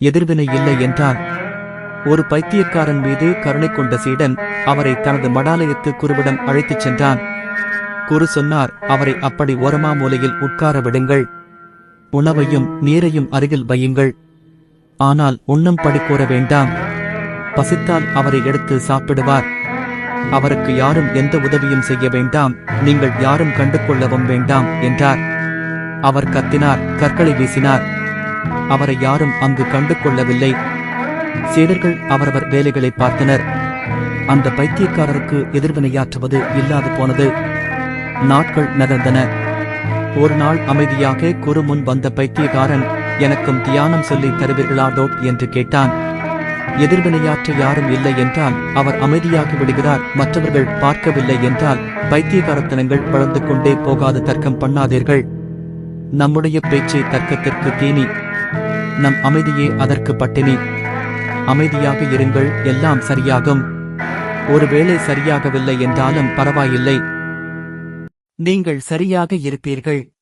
எதிர்வினை இல்லை என்றார் ஒரு பைத்தியக்காரன் மீது கருணை கொண்ட சீடன் அவரை தனது மடாலயத்து குருவிடம் அழைத்துச் சென்றான். குரு சொன்னார் அவரை அப்படி ஓரமா மூலையில் உட்கார விடுங்கள். உணவையும் நீரையும் அருகில் வையுங்கள். ஆனால் உண்ணும் படி கூற வேண்டாம். பசித்தால் அவரை எடுத்து சாப்பிடுவார். அவருக்கு யாரும் எந்த உதவியும் செய்ய வேண்டாம். நீங்கள் யாரும் கண்டு கொள்ளவும் வேண்டாம் என்றார். அவர் கத்தினார் கற்களை வீசினார். அவரை யாரும் அங்கு கண்டு கொள்ளவில்லை சீடர்கள் அவரவர் வேலைகளை பார்த்தனர். அந்த பைத்தியக்காரருக்கு எதிர்வினையாற்றுவது இல்லாது போனது. நாட்கள் நகர்ந்தன. ஒரு நாள் அமைதியாக குறு முன் வந்த பைத்தியக்காரன் எனக்கும் தியானம் சொல்லி தருவீர்களாடோ என்று கேட்டான். எதிர்வினையாற்ற யாரும் இல்லை என்றால் அவர் அமைதியாகி விடுகிறார். மற்றவர்கள் பார்க்கவில்லை என்றால் பைத்தியகாரத்தனங்கள் வளர்ந்து கொண்டே போகாது. தர்க்கம் பண்ணாதீர்கள். நம்முடைய பேச்சை தர்க்கத்திற்கு தீனி. நம் அமைதியே அதற்கு பட்டினி. அமைதியாக இருங்கள் எல்லாம் சரியாகும். ஒருவேளை சரியாகவில்லை என்றாலும் பரவாயில்லை. நீங்கள் சரியாக இருப்பீர்கள்.